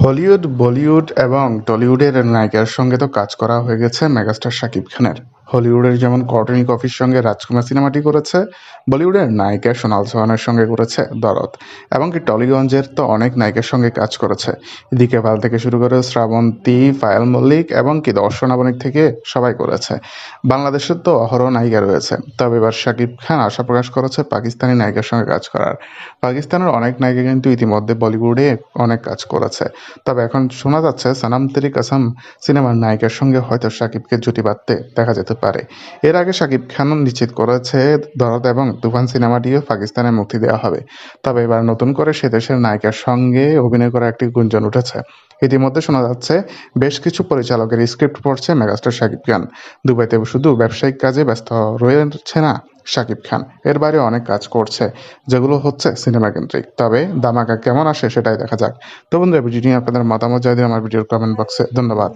Hollywood, Bollywood এবং টলিউডের নায়িকার সঙ্গে তো কাজ করা হয়ে গেছে মেগাস্টার শাকিব খানের। হলিউডের যেমন কর্টনি কফির সঙ্গে রাজকুমার সিনেমাটি করেছে, বলিউডের নায়িকা সোনাল চৌহানের সঙ্গে করেছে দরদ। এমনকি টলিগঞ্জের তো অনেক নায়িকার সঙ্গে কাজ করেছে। দীপিকা পাল থেকে শুরু করে শ্রাবন্তী, পায়েল মল্লিক এমনকি দর্শনা বণিক থেকে সবাই করেছে। বাংলাদেশের তো অহরহ নায়িকা রয়েছে। তবে এবার শাকিব খান আশা প্রকাশ করেছে পাকিস্তানি নায়িকার সঙ্গে কাজ করার। পাকিস্তানের অনেক নায়িকা কিন্তু ইতিমধ্যে বলিউডে অনেক কাজ করেছে। তবে এখন শোনা যাচ্ছে সানাম তেরি কসম সিনেমার নায়িকার সঙ্গে হয়তো শাকিবকে জুটি বাঁধতে দেখা যেতে পারে। এর আগে শাকিব খান নিশ্চিত করেছে দরদ এবং তুফান সিনেমাটিও পাকিস্তানে মুক্তি দেওয়া হবে। তবে এবার নতুন করে সে দেশের নায়িকার সঙ্গে অভিনয় করার একটি গুঞ্জন উঠেছে। ইতিমধ্যে শোনা যাচ্ছে বেশ কিছু পরিচালকের স্ক্রিপ্ট পড়ছে মেগাস্টার শাকিব খান। দুবাইতে শুধু ব্যবসায়িক কাজে ব্যস্ত রয়েছে না শাকিব খান, এর বাইরে অনেক কাজ করছে যেগুলো হচ্ছে সিনেমা কেন্দ্রিক। তবে দামাকা কেমন আসে সেটাই দেখা যাক। তো বন্ধুরা নিয়ে আপনাদের মতামত জানিয়ে আমার ভিডিওর কমেন্ট বক্সে। ধন্যবাদ।